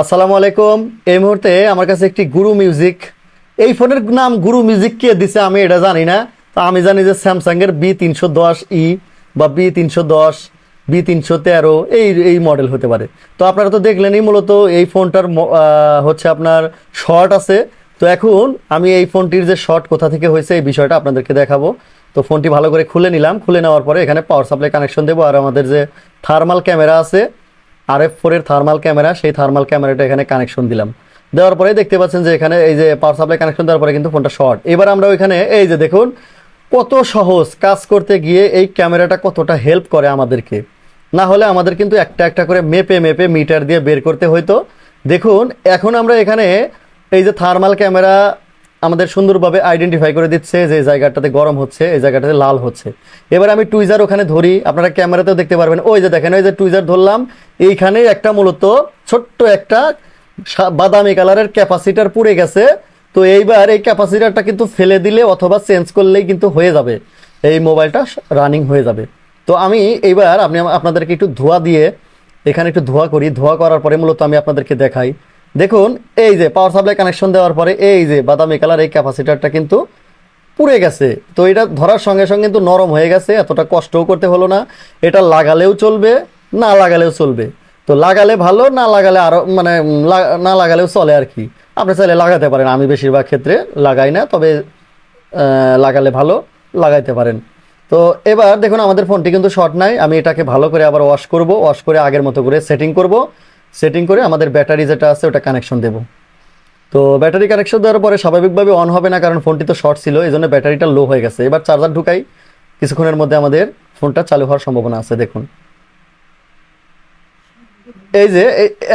আসসালামু আলাইকুম। এই মুহূর্তে আমার কাছে একটি গুরু মিউজিক এই ফোনের নাম গুরু মিউজিক কে দিছে আমি এটা জানি না। তা আমি জানি যে স্যামসাংয়ের বি তিনশো দশ ই বা বি তিনশো দশ, বি তিনশো তেরো, এই এই মডেল হতে পারে। তো আপনারা তো দেখলেনই মূলত এই ফোনটার হচ্ছে আপনার শর্ট আছে। তো এখন আমি এই ফোনটির যে শর্ট কোথা থেকে হয়েছে এই বিষয়টা আপনাদেরকে দেখাবো। তো ফোনটি ভালো করে খুলে নিলাম। খুলে নেওয়ার পরে এখানে পাওয়ার সাপ্লাই কানেকশন দেবো। আর আমাদের যে থার্মাল ক্যামেরা আছে আর এফ ফোরের থার্মাল ক্যামেরা সেই থার্মাল ক্যামেরাটা এখানে কানেকশন দিলাম। দেওয়ার পরে দেখতে পাচ্ছেন যে এখানে এই যে পাওয়ার সাপ্লাই কানেকশন দেওয়ার পরে কিন্তু ফোনটা শর্ট এবার আমরা ওইখানে, এই যে দেখুন, কত সহজ কাজ করতে গিয়ে এই ক্যামেরাটা কতটা হেল্প করে আমাদেরকে। না হলে আমাদের কিন্তু একটা একটা করে মেপে মেপে মিটার দিয়ে বের করতে হইতো। দেখুন, এখন আমরা এখানে এই যে থার্মাল ক্যামেরা আমাদের সুন্দরভাবে আইডেন্টিফাই করে দিচ্ছে যে জায়গাটাতে গরম হচ্ছে, এই জায়গাটাতে লাল হচ্ছে। এবার আমি টুইজার ওখানে ধরি, আপনারা ক্যামেরাতেও দেখতে পারবেন। ওই যে দেখেন, ওই যে টুইজার ধরলাম, এইখানে একটা মূলত ছোট্ট একটা বাদামি কালারের ক্যাপাসিটার পুড়ে গেছে। তো এইবার এই ক্যাপাসিটারটা কিন্তু ফেলে দিলে অথবা চেঞ্জ করলেই কিন্তু হয়ে যাবে। এই মোবাইলটা রানিং হয়ে যাবে। তো আমি এইবার আপনি আপনাদেরকে একটু ধোয়া দিয়ে, এখানে একটু ধোয়া করি। ধোয়া করার পরে মূলত আমি আপনাদেরকে দেখাই। দেখুন, এই যে পাওয়ার সাপ্লাই কানেকশন দেওয়ার পরে এই যে বাদামি কালার এই ক্যাপাসিটারটা কিন্তু পুড়ে গেছে। তো এটা ধরার সঙ্গে সঙ্গে কিন্তু নরম হয়ে গেছে, এতটা কষ্টও করতে হলো না। এটা লাগালেও চলবে, না লাগালেও চলবে। তো লাগালে ভালো, না লাগালে আরও মানে না লাগালেও চলে আর কি। আপনি চাইলে লাগাতে পারেন, আমি বেশিরভাগ ক্ষেত্রে লাগাই না, তবে লাগালে ভালো, লাগাইতে পারেন। তো এবার দেখুন, আমাদের ফোনটি কিন্তু শর্ট নাই, আমি এটাকে ভালো করে আবার ওয়াশ করব ওয়াশ করে আগের মতো করে সেটিং করব। সেটিং করে আমাদের ব্যাটারি যেটা আছে ওটা কানেকশন দেবো। তো ব্যাটারি কানেকশন দেওয়ার পরে স্বাভাবিকভাবে অন হবে না, কারণ ফোনটি তো শর্ট ছিল, এই জন্য ব্যাটারিটা লো হয়ে গেছে। এবার চার্জার ঢুকাই, কিছুক্ষণের মধ্যে আমাদের ফোনটা চালু হওয়ার সম্ভাবনা আছে, দেখুন। এই যে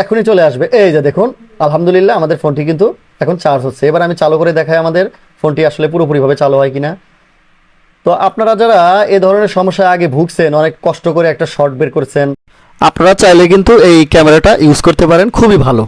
এখনই চলে আসবে। এই যে, দেখুন, আলহামদুলিল্লাহ আমাদের ফোনটি কিন্তু এখন চার্জ হচ্ছে। এবার আমি চালু করে দেখাই আমাদের ফোনটি আসলে পুরোপুরিভাবে চালু হয় কিনা। তো আপনারা যারা এ ধরনের সমস্যায় আগে ভুগছেন, অনেক কষ্ট করে একটা শর্ট বের করছেন আপনারা চাইলে কিন্তু এই ক্যামেরাটা ইউজ করতে পারেন খুবই ভালো।